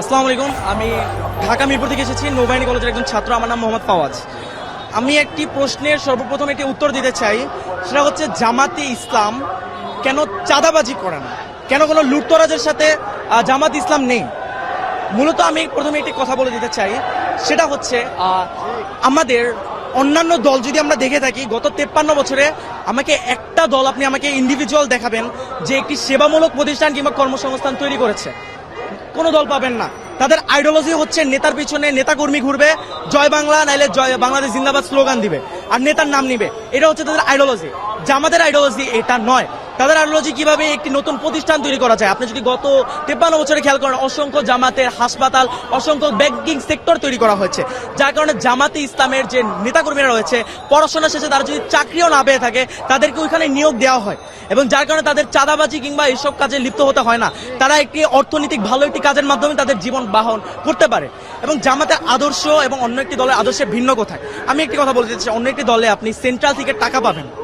আসসালামু আলাইকুম। আমি ঢাকা মিরপুর থেকে এসেছি, নৌবাহিনী কলেজের একজন ছাত্র। আমার নাম মোহাম্মদ পাওয়াজ আমি একটি প্রশ্নের সর্বপ্রথম একটি উত্তর দিতে চাই। সেটা হচ্ছে, জামাতে ইসলাম কেন চাঁদাবাজি করে না? কেন কোনো লুটতরাজের সাথে জামাত ইসলাম নেই? মূলত আমি প্রথমে একটি কথা বলে দিতে চাই। সেটা হচ্ছে আমাদের অন্যান্য দল যদি আমরা দেখে থাকি, গত তেপ্পান্ন বছরে আমাকে একটা দল আপনি আমাকে ইন্ডিভিজুয়াল দেখাবেন যে একটি সেবামূলক প্রতিষ্ঠান কিংবা কর্মসংস্থান তৈরি করেছে। কোনো দল পাবেন না। তাদের আইডিওলজি হচ্ছে নেতার পিছনে নেতাকর্মী ঘুরবে, জয় বাংলা নাইলে জয় বাংলাদেশ জিন্দাবাদ স্লোগান দিবে, আর নেতার নাম নিবে। এটা হচ্ছে তাদের আইডিওলজি আমাদের আইডিওলজি এটা নয়। তাদের আইডিওলজি কীভাবে একটি নতুন প্রতিষ্ঠান তৈরি করা যায়? আপনি যদি গত তেপ্পান্ন বছরে খেয়াল করেন, অসংখ্য জামাতের হাসপাতাল, অসংখ্য ব্যাংকিং সেক্টর তৈরি করা হয়েছে। যার কারণে জামাতে ইসলামের যে নেতাকর্মীরা রয়েছে, পড়াশোনা শেষে তারা যদি চাকরিও না পেয়ে থাকে, তাদেরকে ওইখানে নিয়োগ দেওয়া হয়। এবং যার কারণে তাদের চাঁদাবাজি কিংবা এইসব কাজে লিপ্ত হতে হয় না। তারা একটি অর্থনৈতিক ভালো একটি কাজের মাধ্যমে তাদের জীবন বাহন করতে পারে। এবং জামাতের আদর্শ এবং অন্য একটি দলের আদর্শে ভিন্ন কোথায়? আমি একটি কথা বলতে চাই অন্য একটি দলে আপনি সেন্ট্রাল থেকে টাকা পাবেন।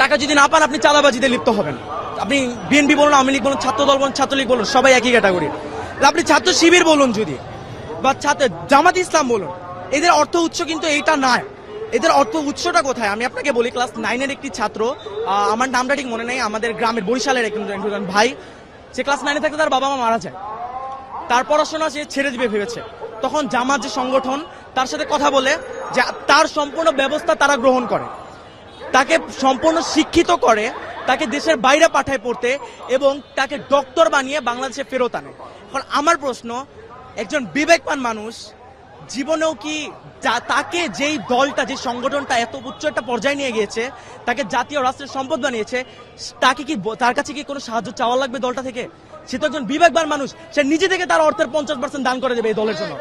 টাকা যদি না পান, আপনি চাঁদাবাজিতে লিপ্ত হবেন। আপনি বিএনপি বলুন, আওয়ামী লীগ বলুন ছাত্র দল বলুন, ছাত্রলীগ বলুন, সবাই একই ক্যাটাগরি। আপনি ছাত্র শিবির বলুন যদি, বা ছাত্র জামাত ইসলাম বলুন, এদের অর্থ উৎস কিন্তু এইটা নয়। এদের অর্থ উৎসটা কোথায়? আমি আপনাকে বলি, ক্লাস নাইনের একটি ছাত্র আমার নামটা ঠিক মনে নেই, আমাদের গ্রামের বরিশালের একজন ভাই, সে ক্লাস নাইনে থাকতে তার বাবা মা মারা যায়। তার পড়াশোনা সে ছেড়ে দিবে ভেবেছে। তখন জামাত যে সংগঠন, তার সাথে কথা বলে যে তার সম্পূর্ণ ব্যবস্থা তারা গ্রহণ করে। তাকে সম্পূর্ণ শিক্ষিত করে, তাকে দেশের বাইরে পাঠায় পড়তে এবং তাকে ডক্টর বানিয়ে বাংলাদেশে ফেরত আনে। এখন আমার প্রশ্ন, একজন বিবেকবান মানুষ জীবনেও কি তাকে যেই দলটা, যে সংগঠনটা এত উচ্চ একটা পর্যায়ে নিয়ে গিয়েছে, তাকে জাতীয় রাষ্ট্রের সম্পদ বানিয়েছে, তাকে কি তার কাছে কি কোনো সাহায্য চাওয়া লাগবে দলটা থেকে? সে তো একজন বিবেকবান মানুষ, সে নিজে থেকে তার অর্থের পঞ্চাশ পার্সেন্ট দান করে দেবে এই দলের জন্য।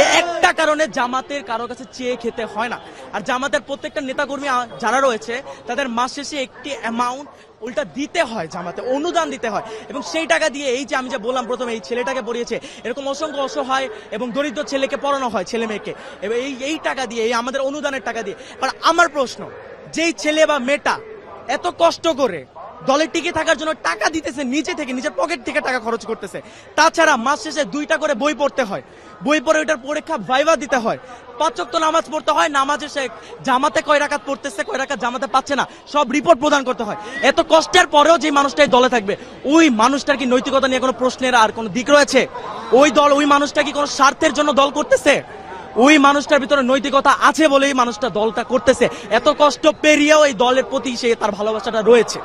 এই একটা কারণে জামাতের কারও কাছে চেয়ে খেতে হয় না। আর জামাতের প্রত্যেকটা নেতাকর্মী যারা রয়েছে, তাদের মাস শেষে একটি অ্যামাউন্ট উল্টা দিতে হয় জামাতে, অনুদান দিতে হয়। এবং সেই টাকা দিয়ে এই যে আমি যে বললাম প্রথমে এই ছেলেটাকে পড়িয়েছে, এরকম অসংখ্য অসহায় এবং দরিদ্র ছেলেকে পড়ানো হয় ছেলে মেয়েকে। এবং এই এই টাকা দিয়ে, এই আমাদের অনুদানের টাকা দিয়ে। আর আমার প্রশ্ন, যেই ছেলে বা মেয়েটা এত কষ্ট করে দলে টিকে থাকার জন্য টাকা দিতেছে নিচে থেকে, নিজের পকেট থেকে টাকা খরচ করতেছে। তাছাড়া মাস শেষে দুইটা করে বই পড়তে হয়। বই পড়ে ওইটার পরীক্ষা ভাইবা দিতে হয়। পাঁচক তো নামাজ পড়তে হয়, নামাজে সে জামাতে কয় রাকাত পড়তেছে, কয় রাকাত জামাতে পাচ্ছে না, সব রিপোর্ট প্রদান করতে হয়। এত কষ্টের পরেও যে মানুষটাই দলে থাকবে, ওই মানুষটার কি নৈতিকতা নিয়ে কোনো প্রশ্নের আর কোনো দিক রয়েছে? ওই দল, ওই মানুষটা কি কোনো স্বার্থের জন্য দল করতেছে? ওই মানুষটার ভিতরে নৈতিকতা আছে বলেই মানুষটা দলটা করতেছে। এত কষ্ট পেরিয়েও এই দলের প্রতি সে তার ভালোবাসাটা রয়েছে।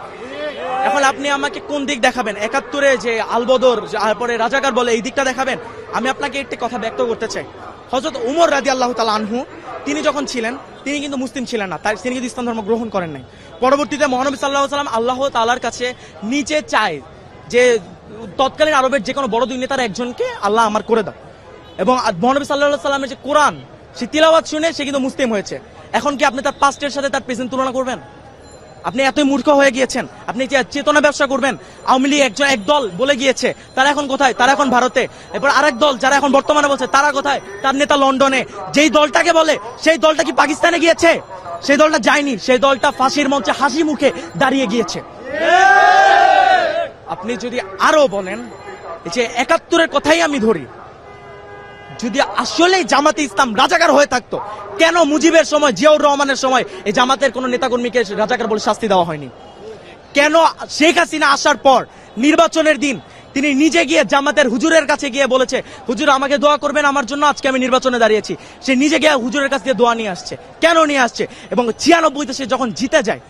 এখন আপনি আমাকে কোন দিক দেখাবেন? একাত্তরে যে আলবদর তারপরে রাজাকার বলে এই দিকটা দেখাবেন? আমি আপনাকে একটি কথা ব্যক্ত করতে চাই। হজরত উমর রাজি আল্লাহ তালা আনহু, তিনি যখন ছিলেন, তিনি কিন্তু মুসলিম ছিলেন না। তাই তিনি কিন্তু ইসলাম ধর্ম গ্রহণ করেন নাই। পরবর্তীতে মহানবী সাল্লাহ সাল্লাম আল্লাহ তালার কাছে নিচে চায় যে তৎকালীন আরবের যে কোনো বড় দুই নেতার একজনকে আল্লাহ আমার করে দাও। এবং মহানবী সাল্লাহ সাল্লামের যে কোরআন, সে তিলাওয়াত শুনে সে কিন্তু মুসলিম হয়েছে। এখন কি আপনি তার পাস্টের সাথে তার প্রেজেন্ট তুলনা করবেন? আপনি এতই মূর্খ হয়ে গিয়েছেন। আপনি যে চেতনা ব্যবসা করবেন, আওয়ামী লীগ একজন এক দল বলে গিয়েছে, তারা এখন কোথায়? তারা এখন ভারতে। এরপর আরেক দল যারা এখন বর্তমানে বলছে, তারা কোথায়? তার নেতা লন্ডনে। যেই দলটাকে বলে, সেই দলটা কি পাকিস্তানে গিয়েছে? সেই দলটা যায়নি। সেই দলটা ফাঁসির মঞ্চে হাসি মুখে দাঁড়িয়ে গিয়েছে। আপনি যদি আরও বলেন যে একাত্তরের কথাই আমি ধরি, যদি আসলেই জামাতে ইসলাম রাজাকার হয়ে থাকতো কেন মুজিবের সময়, জিয়াউর রহমানের সময় এই জামাতের কোন নেতাকর্মীকে রাজাকার বলে শাস্তি দেওয়া হয়নি? কেন শেখ হাসিনা আসার পর, নির্বাচনের দিন, তিনি নিজে গিয়ে জামাতের হুজুরের কাছে গিয়ে বলেছে, হুজুর, আমাকে দোয়া করবেন, আমার জন্য আজকে আমি নির্বাচনে দাঁড়িয়েছি। সে নিজে গিয়ে হুজুরের কাছ দিয়ে দোয়া নিয়ে আসছে। কেন নিয়ে আসছে? এবং ছিয়ানব্বইতে সে যখন জিতে যায়,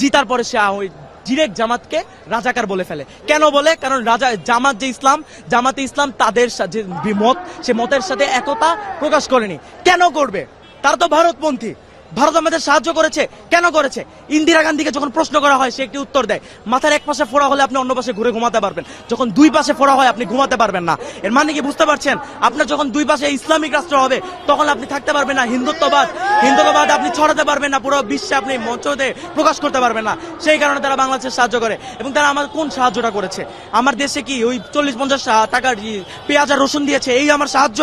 জিতার পরে সে ওই ডিরেক্ট জামাতকে রাজাকার বলে ফেলে। কেন বলে? কারণ রাজা, জামাত যে ইসলাম, জামাতে ইসলাম তাদের যে মত, সে মতের সাথে একতা প্রকাশ করেনি। কেন করবে? তারা তো ভারতপন্থী। ভারত আমাদের সাহায্য করেছে। কেন করেছে? ইন্দিরা গান্ধীকে যখন প্রশ্ন করা হয়, সে একটি উত্তর দেয়। মাথার এক পাশে ফোড়া হলে আপনি অন্য পাশে ঘুরে ঘুমাতে পারবেন। যখন দুই পাশে ফোড়া হয়, আপনি ঘুমাতে পারবেন না। এর মানে কি বুঝতে পারছেন? আপনার যখন দুই পাশে ইসলামিক রাষ্ট্র হবে, তখন আপনি থাকতে পারবেন না। হিন্দুত্ববাদ হিন্দুত্ববাদ আপনি ছড়াতে পারবেন না। পুরো বিশ্বে আপনি মঞ্চতে প্রকাশ করতে পারবেন না। সেই কারণে তারা বাংলাদেশের সাহায্য করে। এবং তারা আমার কোন সাহায্যটা করেছে? আমার দেশে কি ওই চল্লিশ পঞ্চাশ টাকার পেঁয়াজ আর রসুন দিয়েছে? এই আমার সাহায্য?